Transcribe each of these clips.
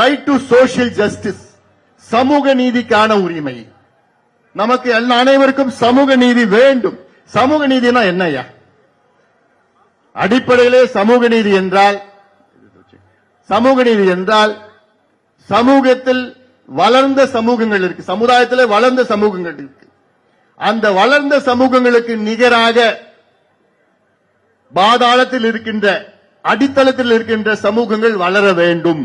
Right to social justice சமூக நீதிக்கான உரிமை. நமக்கு எல்லா அனைவருக்கும் சமூக நீதி வேண்டும். சமூக நீதினா என்னையா அடிப்படையிலே சமூக நீதி என்றால் சமூக நீதி என்றால் சமூகத்தில் வளர்ந்த சமூகங்கள் இருக்கு. சமுதாயத்தில் வளர்ந்த சமூகங்கள் இருக்கு. அந்த வளர்ந்த சமூகங்களுக்கு நிகராக பாதாளத்தில் இருக்கின்ற அடித்தளத்தில் இருக்கின்ற சமூகங்கள் வளர வேண்டும்.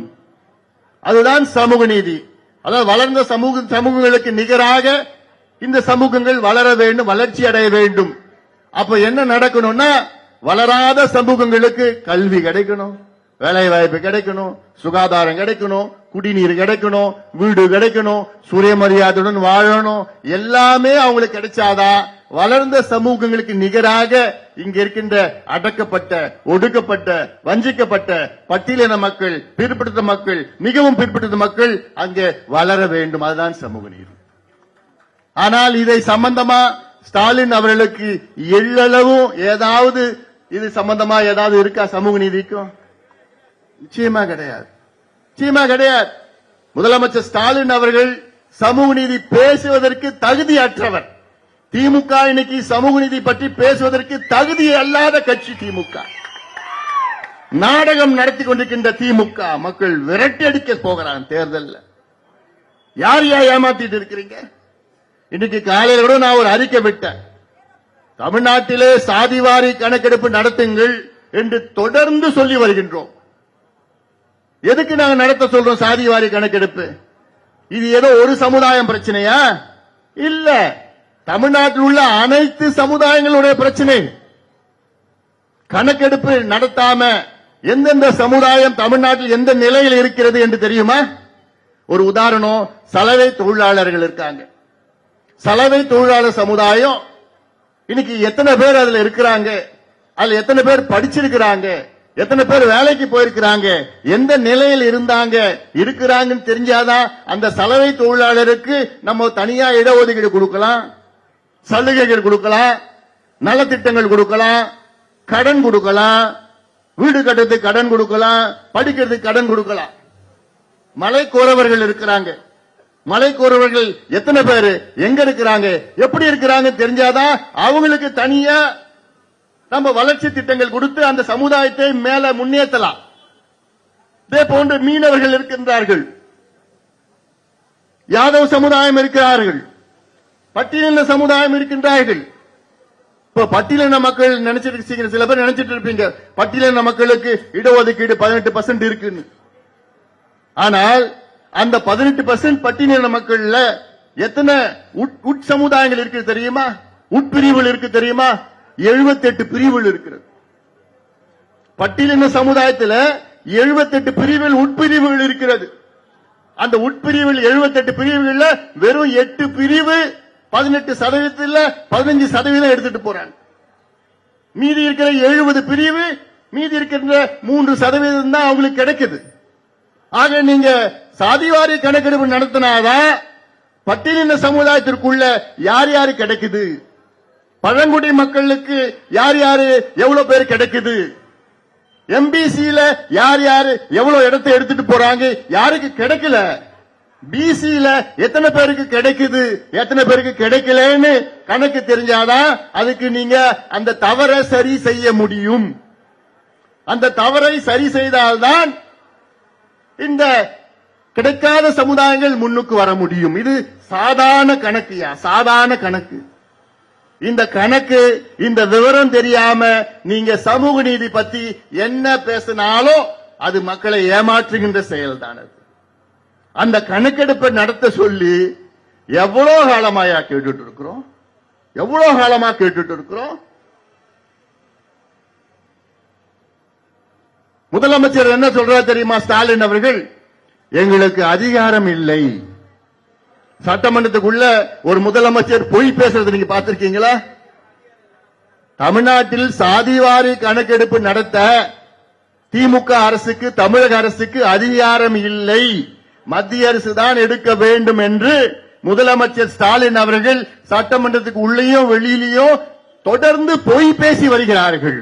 அதுதான் சமூக நீதி. அதாவது வளர்ந்த சமூக சமூகங்களுக்கு நிகராக இந்த சமூகங்கள் வளர வேண்டும் வளர்ச்சி அடைய வேண்டும். அப்ப என்ன நடக்கணும்னா வளராத சமூகங்களுக்கு கல்வி கிடைக்கணும் வேலை வாய்ப்பு கிடைக்கணும் சுகாதாரம் கிடைக்கணும் குடிநீர் கிடைக்கணும் வீடு கிடைக்கணும் சுயமரியாதையுடன் வாழணும் எல்லாமே அவங்களுக்கு கிடைச்சாதான் வளர்ந்த சமூகங்களுக்கு நிகராக இங்க இருக்கின்ற அடக்கப்பட்ட ஒடுக்கப்பட்ட வஞ்சிக்கப்பட்ட பட்டியலின மக்கள் பிற்படுத்த மக்கள் மிகவும் பிற்படுத்த மக்கள் அங்கே வளர வேண்டும். அதுதான் சமூக நீதி. ஆனால் இதை சம்பந்தமா ஸ்டாலின் அவர்களுக்கு எள்ளளவும் ஏதாவது இது சம்பந்தமா ஏதாவது இருக்கா சமூக நீதிக்கும்? நிச்சயமா கிடையாது. நிச்சயமா கிடையாது. முதலமைச்சர் ஸ்டாலின் அவர்கள் சமூக நீதி பேசுவதற்கு தகுதியற்றவர். திமுக இன்னைக்கு சமூக நீதி பற்றி பேசுவதற்கு தகுதி அல்லாத கட்சி திமுக. நாடகம் நடத்தி கொண்டிருக்கின்ற திமுக மக்கள் விரட்டி அடிக்க போகிறான் தேர்தல்ல. யார் யார் ஏமாத்திட்டு இருக்கிறீங்க? இன்னைக்கு காலையில கூட நான் ஒரு அறிக்கை விட்டேன். தமிழ்நாட்டிலே சாதிவாரி கணக்கெடுப்பு நடத்துங்கள் என்று தொடர்ந்து சொல்லி வருகின்றோம். எதுக்கு நாங்க நடத்த சொல்றோம் சாதிவாரி கணக்கெடுப்பு? இது ஏதோ ஒரு சமுதாயம் பிரச்சனையா? இல்லை. தமிழ்நாட்டில் உள்ள அனைத்து சமுதாயங்களுடைய பிரச்சனை. கணக்கெடுப்பு நடத்தாம எந்தெந்த சமுதாயம் தமிழ்நாட்டில் எந்த நிலையில் இருக்கிறது என்று தெரியுமா? ஒரு உதாரணம் சலவை தொழிலாளர்கள் இருக்காங்க. சலவை தொழிலாளர் சமுதாயம் இன்னைக்கு எத்தனை பேர் அதுல இருக்கிறாங்க? அதுல எத்தனை பேர் படிச்சிருக்கிறாங்க? எத்தனை பேர் வேலைக்கு போயிருக்கிறாங்க? எந்த நிலையில் இருந்தாங்க? இருக்கிறாங்கன்னு தெரிஞ்சாதான் அந்த சலவை தொழிலாளருக்கு நம்ம தனியா இடஒதுக்கீடு கொடுக்கலாம். சலுகைகள் கொடுக்கலாம் நலத்திட்டங்கள் கொடுக்கலாம் கடன் கொடுக்கலாம் வீடு கட்டுறதுக்கு கடன் கொடுக்கலாம் படிக்கிறதுக்கு கடன் கொடுக்கலாம். மலை கோரவர்கள் இருக்கிறாங்க. மலை கோரவர்கள் எத்தனை பேர்? எங்க இருக்கிறாங்க? எப்படி இருக்கிறாங்க தெரிஞ்சாதான் அவங்களுக்கு தனியா நம்ம வளர்ச்சி திட்டங்கள் கொடுத்து அந்த சமுதாயத்தை மேல முன்னேற்றலாம். இதே போன்று மீனவர்கள் இருக்கின்றார்கள். யாதவ் சமுதாயம் இருக்கிறார்கள். பட்டியலின சமுதாயம் இருக்கின்றார்கள். இப்ப பட்டியலின மக்கள் நினைச்சிட்டு இருக்கீங்க சில பேர் நினைச்சிட்டு இருப்பீங்க. பட்டியலின மக்களுக்கு இடஒதுக்கீடு பதினெட்டு பர்சன்ட் இருக்குன்னு. ஆனால் அந்த பதினெட்டு பர்சன்ட் பட்டியலின மக்கள்ல எத்தனை உட்- உட்சமுதாயங்கள் இருக்கு தெரியுமா? உட்பிரிவுகள் இருக்கு தெரியுமா? 78 பிரிவுகள் இருக்கிறது பட்டியலின சமுதாயத்தில் 78 பிரிவில் உட்பிரிவுகள் இருக்கிறது. அந்த உட்பிரிவில் 78 பிரிவுகள்ல வெறும் எட்டு பிரிவு பதினெட்டு சதவீதத்தில் பதினஞ்சு சதவீதம் எடுத்துட்டு போறாங்க. மீதி இருக்கிற எழுபது பிரிவு மீதி இருக்கின்ற மூன்று சதவீதம் தான் அவங்களுக்கு கிடைக்குது. ஆக நீங்க சாதிவாரி கணக்கெடுப்பு நடத்தினாதான் பட்டியலின சமுதாயத்திற்குள்ள யார் யாரு கிடைக்குது? பழங்குடி மக்களுக்கு யார் யாரு எவ்வளவு பேர் கிடைக்குது? எம்பிசியில யார் யாரு எவ்வளவு இடத்தை எடுத்துட்டு போறாங்க? யாருக்கு கிடைக்கல? பிசியில எத்தனை பேருக்கு கிடைக்குது? எத்தனை பேருக்கு கிடைக்கலன்னு கணக்கு தெரிஞ்சாதான் அதுக்கு நீங்க அந்த தவறை சரி செய்ய முடியும். அந்த தவறை சரி செய்தால்தான் இந்த கிடைக்காத சமுதாயங்கள் முன்னுக்கு வர முடியும். இது சாதாரண கணக்குயா? சாதாரண கணக்கு. இந்த கணக்கு இந்த விவரம் தெரியாம நீங்க சமூக நீதி பத்தி என்ன பேசினாலும் அது மக்களை ஏமாற்றுகின்ற செயல்தான் அது. அந்த கணக்கெடுப்பை நடத்த சொல்லி எவ்வளவு காலமாயா கேட்டுட்டு இருக்கிறோம்? எவ்வளவு காலமா கேட்டுட்டு இருக்கிறோம்? முதலமைச்சர் என்ன சொல்றா தெரியுமா? ஸ்டாலின் அவர்கள் எங்களுக்கு அதிகாரம் இல்லை. சட்டமன்றத்துக்குள்ள ஒரு முதலமைச்சர் பொய் பேசுறது நீங்க பார்த்திருக்கீங்களா? தமிழ்நாட்டில் சாதிவாரி கணக்கெடுப்பு நடத்த திமுக அரசுக்கு தமிழக அரசுக்கு அதிகாரம் இல்லை. மத்திய அரசு தான் எடுக்க வேண்டும் என்று முதலமைச்சர் ஸ்டாலின் அவர்கள் சட்டமன்றத்துக்கு உள்ளேயும் வெளியிலேயும் தொடர்ந்து பொய் பேசி வருகிறார்கள்.